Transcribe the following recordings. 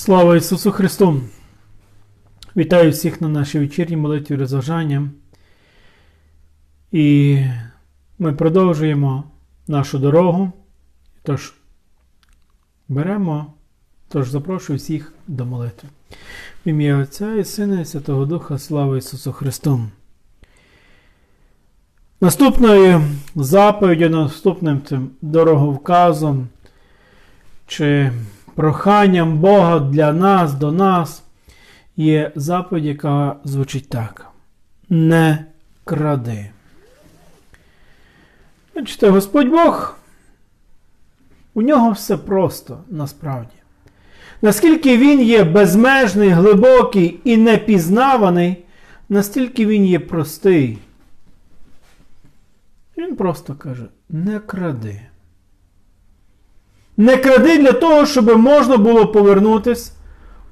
Слава Ісусу Христу! Вітаю всіх на нашій вечірній молитві розважання. І ми продовжуємо нашу дорогу. Тож, беремо, тож запрошую всіх до молитви. В ім'я Отця і Сина і Святого Духа, слава Ісусу Христу! Наступною заповіддю, наступним цим дороговказом чи проханням Бога для нас, до нас є заповідь, яка звучить так: Не кради. Бачите, Господь Бог, у нього все просто насправді. Наскільки він є безмежний, глибокий і непізнаваний, настільки він є простий. Він просто каже: не кради. Не кради для того, щоб можна було повернутися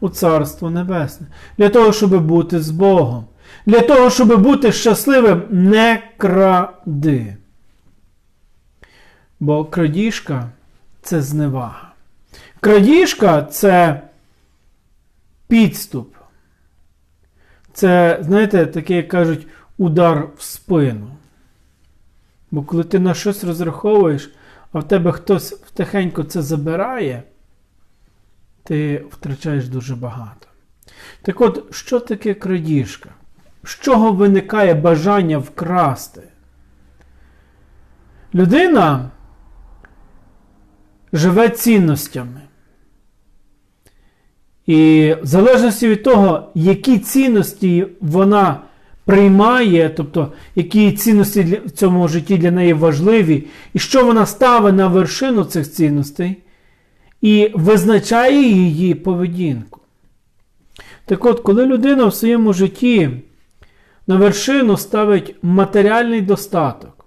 у Царство Небесне. Для того, щоб бути з Богом. Для того, щоб бути щасливим, не кради. Бо крадіжка це зневага. Крадіжка це підступ. Це, знаєте, таке, як кажуть, удар в спину. Бо коли ти на щось розраховуєш, а в тебе хтось втихенько це забирає, ти втрачаєш дуже багато. Так от, що таке крадіжка? З чого виникає бажання вкрасти? Людина живе цінностями. І в залежності від того, які цінності вона приймає, тобто які цінності для, в цьому житті для неї важливі, і що вона ставить на вершину цих цінностей, і визначає її поведінку. Так от, коли людина в своєму житті на вершину ставить матеріальний достаток,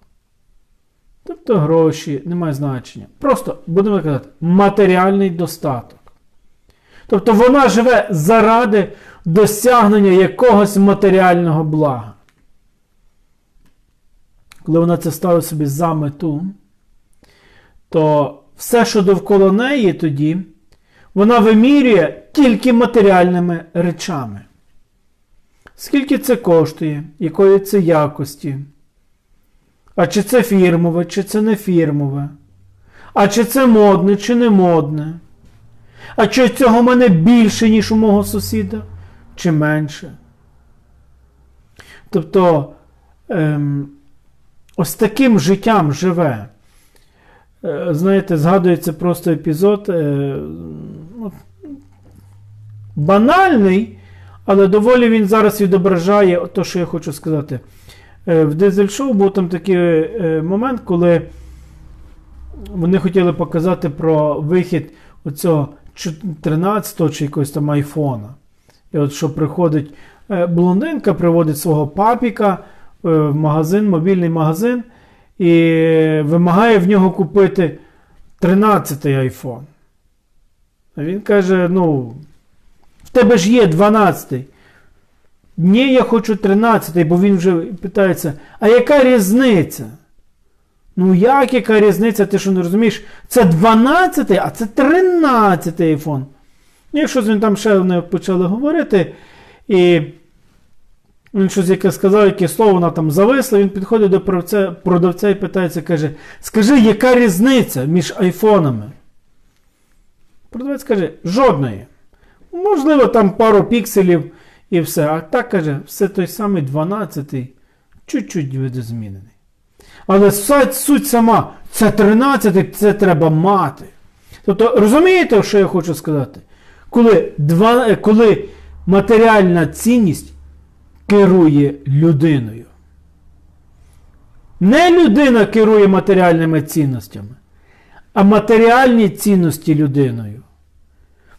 тобто гроші, немає значення, просто будемо казати, матеріальний достаток. Тобто вона живе заради досягнення якогось матеріального блага. Коли вона це ставить собі за мету, то все, що довкола неї тоді, вона вимірює тільки матеріальними речами. Скільки це коштує, якої це якості? А чи це фірмове, чи це не фірмове? А чи це модне, чи не модне? А чи цього в мене більше, ніж у мого сусіда? Чи менше. Тобто ем, ось таким життям живе. Е, знаєте, згадується просто епізод е, ну, банальний, але доволі він зараз відображає те, що я хочу сказати. Е, в дизель-шоу був там такий е, момент, коли вони хотіли показати про вихід оцього 13-го чи якогось там айфона. І от що приходить е, блондинка, приводить свого папіка е, в магазин, мобільний магазин, і вимагає в нього купити 13-й айфон. А він каже: ну, в тебе ж є 12-й. Ні, я хочу 13-й, бо він вже питається, а яка різниця? Ну, як яка різниця, ти що не розумієш? Це 12-й, а це 13-й айфон. Якщо він там ще не почали говорити, і він щось яке сказав, яке слово вона там зависла, він підходить до продавця, продавця і питається, каже: Скажи, яка різниця між айфонами? Продавець каже, жодної. Можливо, там пару пікселів і все. А так каже, все той самий 12-й, чуть-чуть видозмінений. Але суть сама, це 13-й, це треба мати. Тобто, розумієте, що я хочу сказати? Коли, два, е, коли матеріальна цінність керує людиною. Не людина керує матеріальними цінностями, а матеріальні цінності людиною.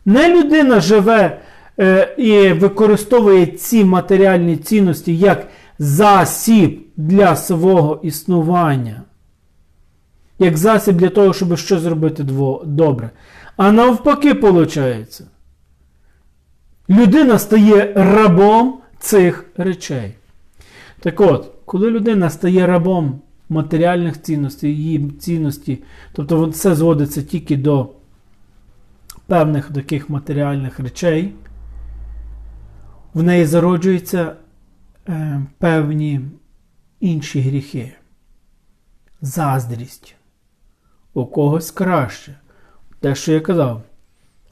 Не людина живе е, і використовує ці матеріальні цінності як засіб для свого існування. Як засіб для того, щоб щось зробити добре. А навпаки, виходить людина стає рабом цих речей. Так от, коли людина стає рабом матеріальних цінностей, її цінності, тобто все зводиться тільки до певних таких матеріальних речей, в неї зароджуються е, певні інші гріхи. Заздрість. У когось краще. Те, що я казав.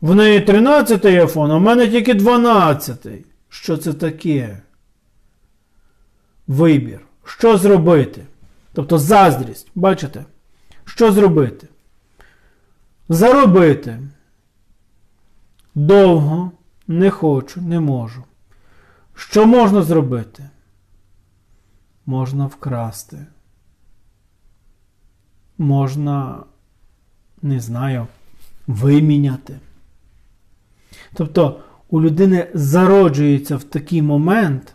В неї 13 айфон, а в мене тільки 12. Що це таке? Вибір. Що зробити? Тобто заздрість. Бачите? Що зробити? Заробити. Довго не хочу, не можу. Що можна зробити? Можна вкрасти. Можна, не знаю, виміняти. Тобто у людини зароджується в такий момент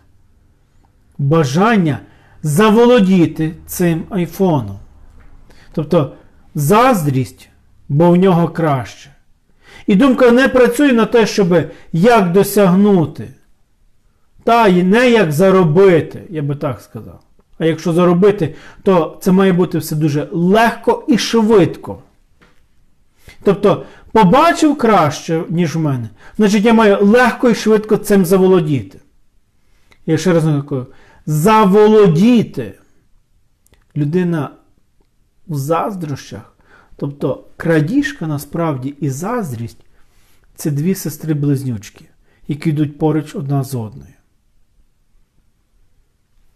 бажання заволодіти цим айфоном. Тобто заздрість, бо в нього краще. І думка не працює на те, щоб як досягнути. Та і не як заробити, я би так сказав. А якщо заробити, то це має бути все дуже легко і швидко. Тобто, побачив краще, ніж в мене, значить я маю легко і швидко цим заволодіти. Я ще раз кажу, заволодіти. Людина в заздрощах, тобто крадіжка насправді і заздрість це дві сестри-близнючки, які йдуть поруч одна з одною.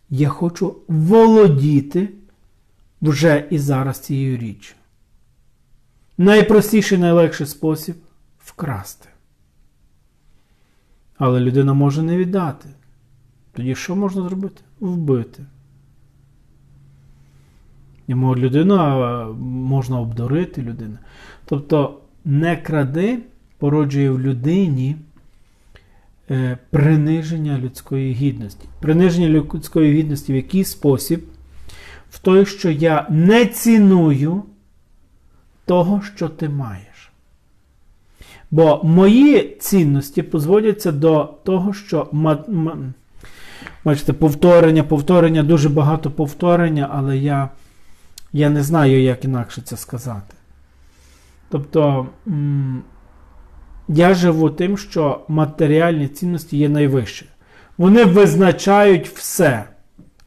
Я хочу володіти вже і зараз цією річчю. Найпростіший, найлегший спосіб вкрасти. Але людина може не віддати. Тоді що можна зробити? Вбити. Йому людина можна обдурити людину. Тобто не кради породжує в людині е, приниження людської гідності. Приниження людської гідності в який спосіб? В той, що я не ціную того, що ти маєш. Бо мої цінності позводяться до того, що бачите, повторення, повторення, дуже багато повторення, але я я не знаю, як інакше це сказати. Тобто я живу тим, що матеріальні цінності є найвищі. Вони визначають все.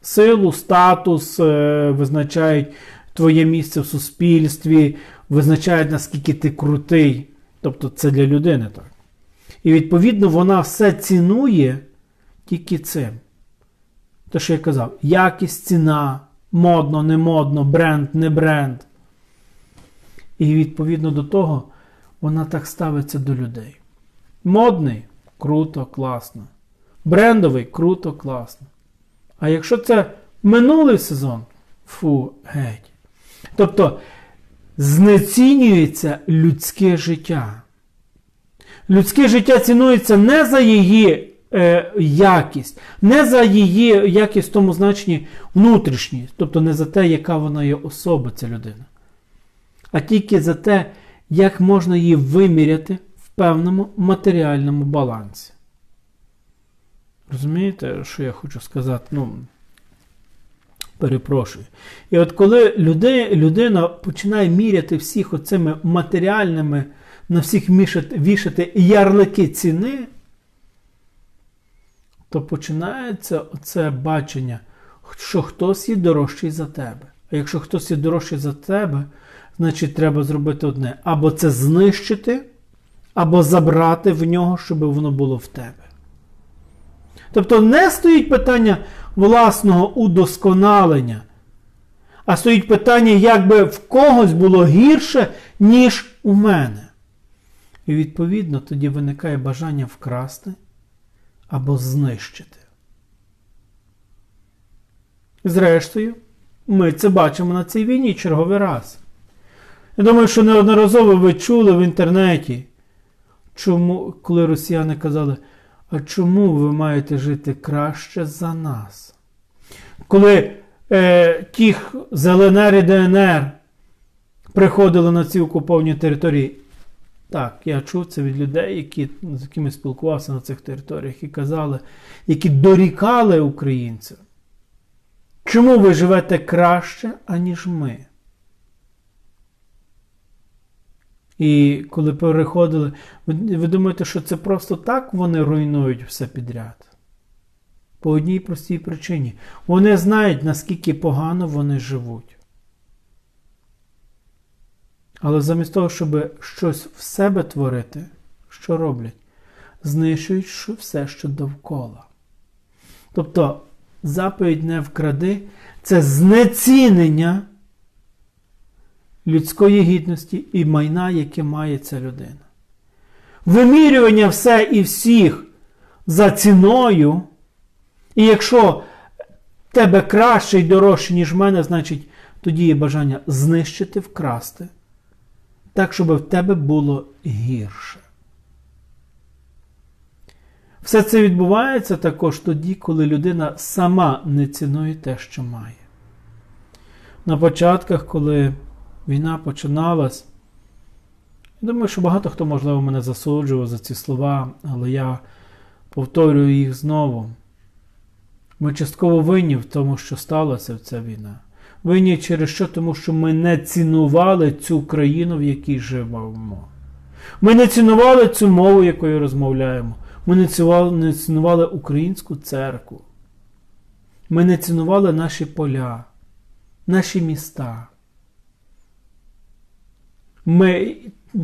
Силу, статус, е, визначають твоє місце в суспільстві, визначають, наскільки ти крутий. Тобто це для людини так. І відповідно вона все цінує тільки цим. Те, що я казав, якість ціна, модно, не модно, бренд, не бренд. І відповідно до того, вона так ставиться до людей. Модний круто, класно. Брендовий круто, класно. А якщо це минулий сезон, фу, геть. Тобто знецінюється людське життя. Людське життя цінується не за її е, якість, не за її якість в тому значенні внутрішній, тобто не за те, яка вона є особа, ця людина, а тільки за те, як можна її виміряти в певному матеріальному балансі. Розумієте, що я хочу сказати? Ну, перепрошую. І от коли люди, людина починає міряти всіх оцими матеріальними, на всіх вішати, вішати ярлики ціни, то починається оце бачення, що хтось є дорожчий за тебе. А якщо хтось є дорожчий за тебе, значить треба зробити одне: або це знищити, або забрати в нього, щоб воно було в тебе. Тобто не стоїть питання власного удосконалення, а стоїть питання, як би в когось було гірше, ніж у мене. І відповідно тоді виникає бажання вкрасти або знищити. Зрештою, ми це бачимо на цій війні черговий раз. Я думаю, що неодноразово ви чули в інтернеті, чому, коли росіяни казали, а чому ви маєте жити краще за нас? Коли е, тих з ЛНР і ДНР приходили на ці окуповані території, так, я чув це від людей, які, з якими спілкувався на цих територіях, і казали, які дорікали українцям. Чому ви живете краще, аніж ми? І коли переходили, ви, ви думаєте, що це просто так вони руйнують все підряд? По одній простій причині. Вони знають, наскільки погано вони живуть. Але замість того, щоб щось в себе творити, що роблять? Знищують все, що довкола. Тобто, заповідь не вкради це знецінення людської гідності і майна, яке має ця людина. Вимірювання все і всіх за ціною. І якщо тебе краще і дорожче, ніж мене, значить тоді є бажання знищити, вкрасти, так, щоб в тебе було гірше. Все це відбувається також тоді, коли людина сама не цінує те, що має. На початках, коли війна починалась, я думаю, що багато хто, можливо, мене засуджував за ці слова, але я повторюю їх знову. Ми частково винні в тому, що сталося ця війна. Винні через що? Тому що ми не цінували цю країну, в якій живемо. Ми не цінували цю мову, якою розмовляємо. Ми не цінували, не цінували українську церкву. Ми не цінували наші поля, наші міста. Ми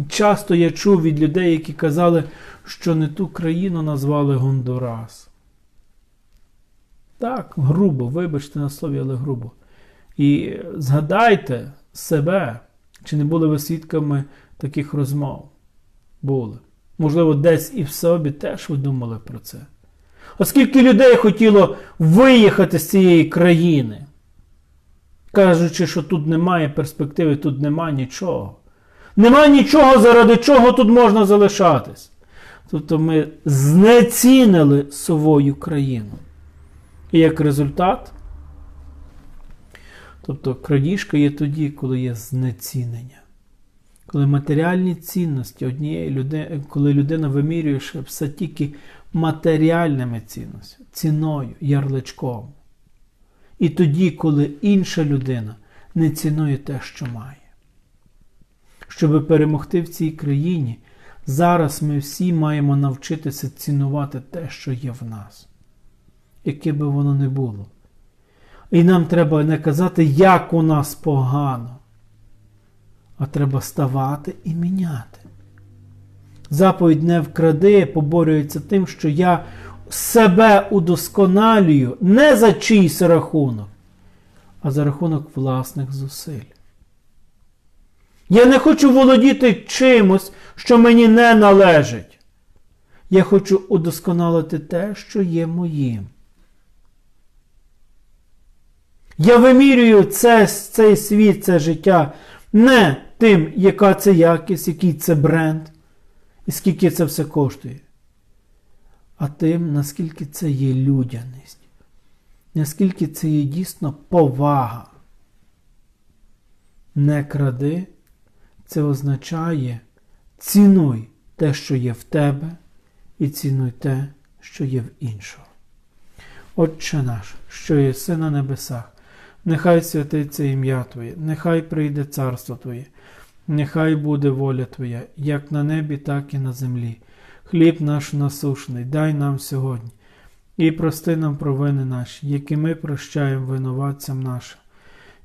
часто я чув від людей, які казали, що не ту країну назвали Гондурас. Так, грубо, вибачте на слові, але грубо. І згадайте себе, чи не були ви свідками таких розмов? Були. Можливо, десь і в собі теж ви думали про це. Оскільки людей хотіло виїхати з цієї країни, кажучи, що тут немає перспективи, тут немає нічого. Нема нічого, заради чого тут можна залишатись. Тобто ми знецінили свою країну. І як результат, тобто крадіжка є тоді, коли є знецінення. Коли матеріальні цінності однієї людини, коли людина вимірює все тільки матеріальними цінностями, ціною, ярличком. І тоді, коли інша людина не цінує те, що має. Щоб перемогти в цій країні, зараз ми всі маємо навчитися цінувати те, що є в нас яке би воно не було. І нам треба не казати, як у нас погано, а треба ставати і міняти. Заповідь не вкради, поборюється тим, що я себе удосконалюю не за чийсь рахунок, а за рахунок власних зусиль. Я не хочу володіти чимось, що мені не належить. Я хочу удосконалити те, що є моїм. Я вимірюю це, цей світ, це життя не тим, яка це якість, який це бренд, і скільки це все коштує, а тим, наскільки це є людяність, наскільки це є дійсно повага. Не кради, це означає цінуй те, що є в тебе, і цінуй те, що є в іншого. Отче наш, що є си на небесах. Нехай святиться ім'я Твоє, нехай прийде царство Твоє, нехай буде воля Твоя, як на небі, так і на землі. Хліб наш насушний, дай нам сьогодні, і прости нам провини наші, які ми прощаємо винуватцям нашим.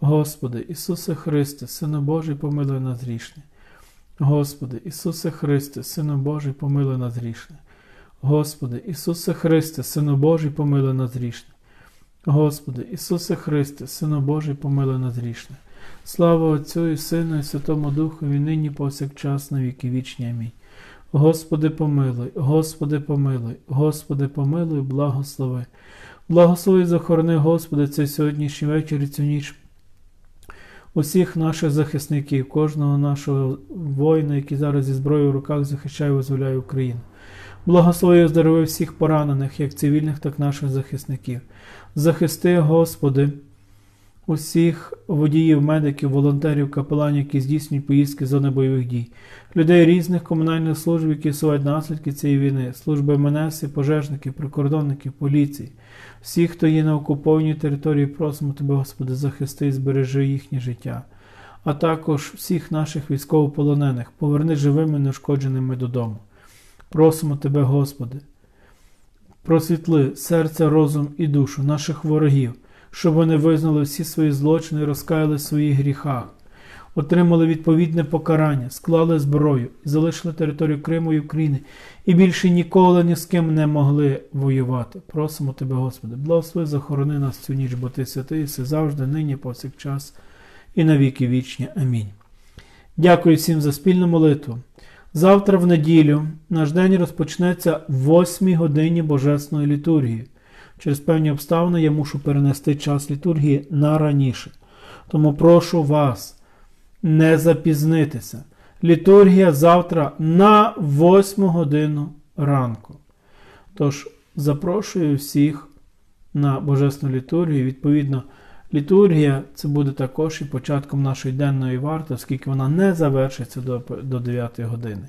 Господи, Ісусе Христе, Сино Божий, помилуй нас грішне. Господи, Ісусе Христе, Сино Божий, помилуй нас грішне. Господи, Ісусе Христе, Сино Божий, помилуй нас грішне. Господи, Ісусе Христе, Сино Божий, помилуй нас грішне. Слава Отцю і Сину, і Святому Духові, нині повсякчас на віки вічні. Амінь. Господи, помилуй, Господи, помилуй, Господи, помилуй, благослови. Благослови, захорони, Господи, цей сьогоднішній вечір і цю ніч. Усіх наших захисників, кожного нашого воїна, який зараз зі зброєю в руках захищає і визволяє Україну. Благослови і оздорови всіх поранених, як цивільних, так і наших захисників. Захисти, Господи, усіх водіїв, медиків, волонтерів, капеланів, які здійснюють поїздки зони бойових дій, людей різних комунальних служб, які сувають наслідки цієї війни, служби МНС, пожежників, прикордонників, поліції, всіх, хто є на окупованій території, просимо Тебе, Господи, захисти і збережи їхнє життя, а також всіх наших військовополонених, поверни живими, неушкодженими додому. Просимо Тебе, Господи, просвітли серце, розум і душу наших ворогів, щоб вони визнали всі свої злочини і розкаяли в своїх гріхах, отримали відповідне покарання, склали зброю і залишили територію Криму і України, і більше ніколи ні з ким не могли воювати. Просимо Тебе, Господи, благослови, захорони нас цю ніч, бо Ти святий, все завжди, нині, повсякчас, і на віки вічні. Амінь. Дякую всім за спільну молитву. Завтра в неділю наш день розпочнеться в 8 годині Божесної літургії. Через певні обставини я мушу перенести час літургії на раніше. Тому прошу вас не запізнитися. Літургія завтра на 8 годину ранку. Тож запрошую всіх на Божесну літургію. Відповідно, літургія це буде також і початком нашої денної варти, оскільки вона не завершиться до 9 години.